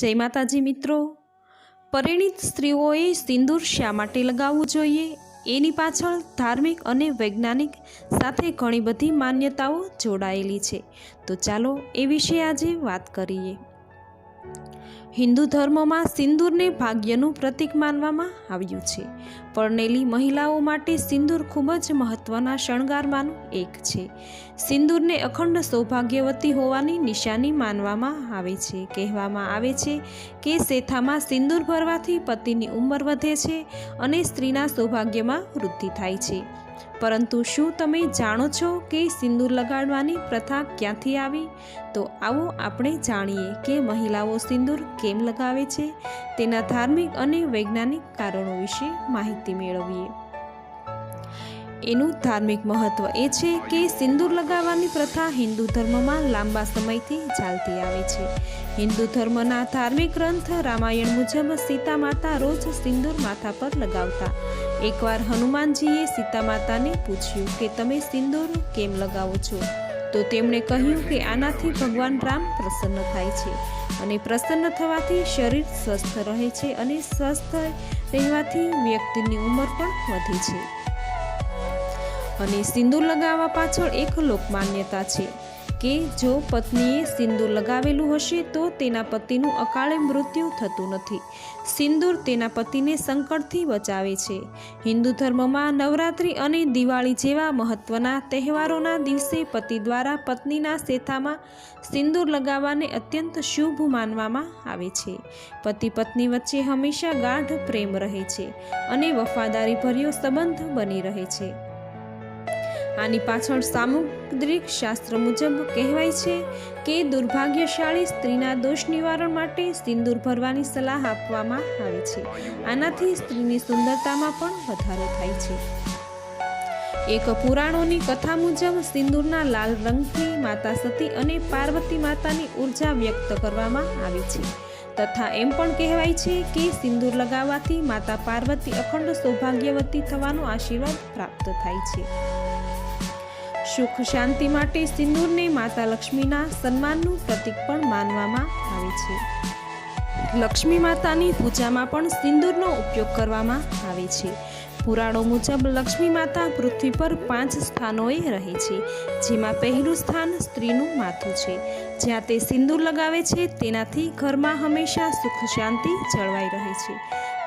જય માતાજી મિત્રો. પરિણીત સ્ત્રીઓએ સિંદૂર શા માટે લગાવવું જોઈએ? એની પાછળ ધાર્મિક અને વૈજ્ઞાનિક સાથે ઘણી બધી માન્યતાઓ જોડાયેલી છે. તો ચાલો એ વિશે આજે વાત કરીએ. હિન્દુ ધર્મમાં સિંદૂરને ભાગ્યનું પ્રતીક માનવામાં આવ્યું છે. પરણેલી મહિલાઓ માટે સિંદૂર ખૂબ જ મહત્ત્વના શણગારમાંનું એક છે. સિંદૂરને અખંડ સૌભાગ્યવતી હોવાની નિશાની માનવામાં આવે છે. કહેવામાં આવે છે કે શેથામાં સિંદૂર ભરવાથી પતિની ઉંમર વધે છે અને સ્ત્રીના સૌભાગ્યમાં વૃદ્ધિ થાય છે. પરંતુ શું તમે જાણો છો કે સિંદૂર લગાડવાની પ્રથા ક્યાંથી આવી? તો આવો આપણે જાણીએ કે મહિલાઓ સિંદૂર કેમ લગાવે છે? તેના ધાર્મિક અને વૈજ્ઞાનિક કારણો વિશે માહિતી મેળવીએ. એનું ધાર્મિક મહત્વ એ છે કે સિંદૂર લગાવવાની પ્રથા હિન્દુ ધર્મમાં લાંબા સમયથી ચાલતી આવે છે. હિન્દુ ધર્મના ધાર્મિક ગ્રંથ રામાયણ મુજબ સીતા માતા રોજ સિંદૂર માથા પર લગાવતા. એકવાર હનુમાનજીએ સીતા માતાને પૂછ્યું કે તમે સિંદૂર કેમ લગાવો છો? તો તેમણે કહ્યું કે આનાથી ભગવાન રામ પ્રસન્ન થાય છે. અને પ્રસન્ન થવાથી શરીર સ્વસ્થ રહે છે અને સ્વસ્થ રહેવાથી વ્યક્તિની ઉંમર પણ વધે છે. અને સિંદૂર લગાવવા પાછળ એક લોકમાન્યતા છે. કે જો પત્નીએ સિંદૂર લગાવેલું હશે તો તેના પતિનું અકાળે મૃત્યુ થતું નથી. સિંદૂર તેના પતિને સંકટથી બચાવે છે. હિન્દુ ધર્મમાં નવરાત્રિ અને દિવાળી જેવા મહત્વના તહેવારોના દિવસે પતિ દ્વારા પત્નીના શેથામાં સિંદૂર લગાવવાને અત્યંત શુભ માનવામાં આવે છે. પતિ પત્ની વચ્ચે હંમેશા ગાઢ પ્રેમ રહે છે અને વફાદારીભર્યો સંબંધ બની રહે છે. આની પાછળ સામુદ્રિક શાસ્ત્ર મુજબ કહેવાય છે કે દુર્ભાગ્યશાળી સ્ત્રીના દોષ નિવારણ માટે સિંદૂર ભરવાની સલાહ આપવામાં આવે છે. આનાથી સ્ત્રીની સુંદરતામાં પણ વધારો થાય છે. એક પુરાણોની કથા મુજબ સિંદૂરના લાલ રંગથી માતા સતી અને પાર્વતી માતાની ઊર્જા વ્યક્ત કરવામાં આવી છે. તથા એમ પણ કહેવાય છે કે સિંદૂર લગાવવાથી માતા પાર્વતી અખંડ સૌભાગ્યવતી થવાનો આશીર્વાદ પ્રાપ્ત થાય છે. સુખ શાંતિ માટે સિંદૂરને માતા લક્ષ્મીના સન્માનનું પ્રતીક પણ માનવામાં આવે છે. લક્ષ્મી માતાની પૂજામાં પણ સિંદૂરનો ઉપયોગ કરવામાં આવે છે. પુરાણો મુજબ લક્ષ્મી માતા પૃથ્વી પર પાંચ સ્થાનોએ રહે છે, જેમાં પહેલું સ્થાન સ્ત્રીનું માથું છે. જ્યાં તે સિંદૂર લગાવે છે, તેનાથી ઘરમાં હંમેશા સુખ શાંતિ જળવાઈ રહે છે.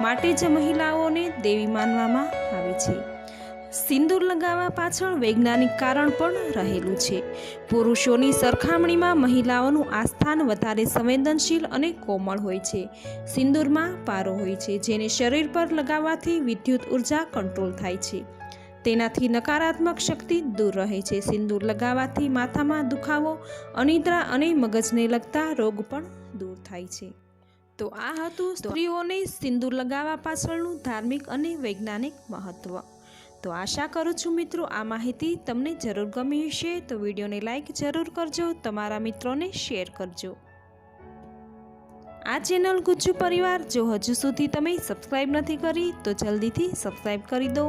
માટે જ મહિલાઓને દેવી માનવામાં આવે છે. સિંદૂર લગાવવા પાછળ વૈજ્ઞાનિક કારણ પણ રહેલું છે. પુરુષોની સરખામણીમાં મહિલાઓનું આ સ્થાન વધારે સંવેદનશીલ અને કોમળ હોય છે. સિંદૂરમાં પારો હોય છે જેને શરીર પર લગાવવાથી વિદ્યુત ઊર્જા કંટ્રોલ થાય છે. તેનાથી નકારાત્મક શક્તિ દૂર રહે છે. સિંદૂર લગાવવાથી માથામાં દુખાવો અનિદ્રા અને મગજને લગતા રોગ પણ દૂર થાય છે. તો આ હતું સ્ત્રીઓને સિંદૂર લગાવવા પાછળનું ધાર્મિક અને વૈજ્ઞાનિક મહત્વ. તો આશા કરું છું મિત્રો આ માહિતી તમને જરૂર ગમી હશે, તો વિડીયોને લાઇક જરૂર કરજો, તમારા મિત્રોને શેર કરજો. આ ચેનલ ગુજ્જુ પરિવાર જો હજુ સુધી તમે સબસ્ક્રાઈબ નથી કરી, તો જલ્દીથી સબસ્ક્રાઈબ કરી દો.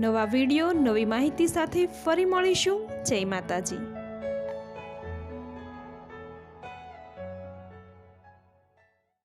નવા વીડિયો, નવી માહિતી સાથે ફરી મળીશું. જય માતાજી.